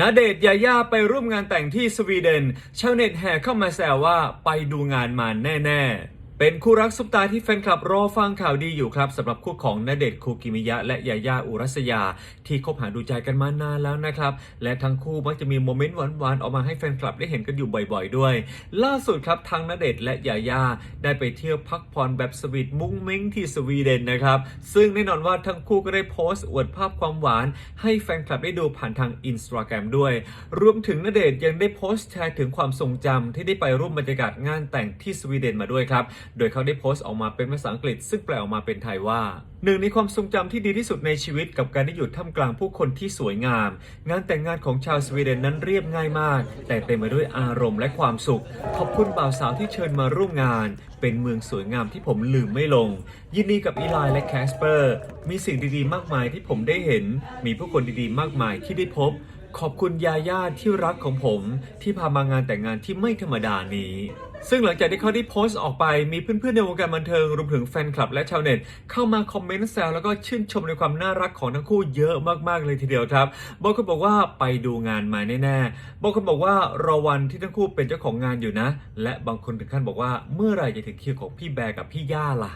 ณเดชยาย่าไปร่วมงานแต่งที่สวีเดน ชาวเน็ตแห่เข้ามาแซวว่าไปดูงานมาแน่ ๆ เป็นคู่รักซุปตาที่แฟนคลับรอฟังข่าวดีอยู่ครับสำหรับคู่ของณเดชน์คูกิมิยะ และยาย่าอุรัสยา ที่คบหาดูใจกันมานานแล้วนะครับ และทั้งคู่มักจะมีโมเมนต์หวานๆออกมาให้แฟนคลับได้เห็นกันอยู่บ่อยๆ ด้วย ล่าสุดครับทั้งณเดชน์และยาย่าได้ไปเที่ยวพักผ่อนแบบสวีทมุ้งมิ้งที่สวีเดนนะครับซึ่งแน่นอนว่าทั้งคู่ก็ได้โพสต์อวดภาพความหวาน ให้แฟนคลับได้ดูผ่านทางอินสตาแกรมด้วย รวมถึงณเดชน์ยังได้โพสต์แชร์ถึงความทรงจำที่ได้ไปร่วมบรรยากาศงานแต่งที่สวีเดนมาด้วยครับโดยเขาได้โพสต์ออกมาเป็นภาษาอังกฤษ ซึ่งแปลออกมาเป็นไทยว่าหนึ่งในความทรงจำที่ดีที่สุดในชีวิตกับการได้อยู่ท่ามกลางผู้คนที่สวยงาม งานแต่งงานของชาวสวีเดนนั้นเรียบง่ายมาก แต่เต็มไปด้วยอารมณ์และความสุข ขอบคุณบ่าวสาวที่เชิญมาร่วมงาน เป็นเมืองสวยงามที่ผมลืมไม่ลง ยินดีกับอีไลและแคสเปอร์มีสิ่งดีๆ มากมายที่ผมได้เห็น มีผู้คนดีๆ มากมายที่ได้พบ ขอบคุณยาย่าที่รักของผมที่พามางานแต่งงานที่ไม่ธรรมดานี้ ซึ่งหลังจากที่เขาได้โพสต์ออกไปมีเพื่อนๆในวงการบันเทิงรวมถึงแฟนคลับและชาวเน็ต เข้ามาคอมเมนต์แซวแล้วก็ชื่นชมในความน่ารักของทั้งคู่เยอะมากๆเลยทีเดียวครับบางคนบอกว่าไปดูงานมาแน่ๆบางคนบอกว่ารอวันที่ทั้งคู่เป็นเจ้าของงานอยู่นะ และบางคนถึงขั้นบอกว่าเมื่อไหร่จะถึงคิวของพี่แบร์กับพี่ย่าล่ะ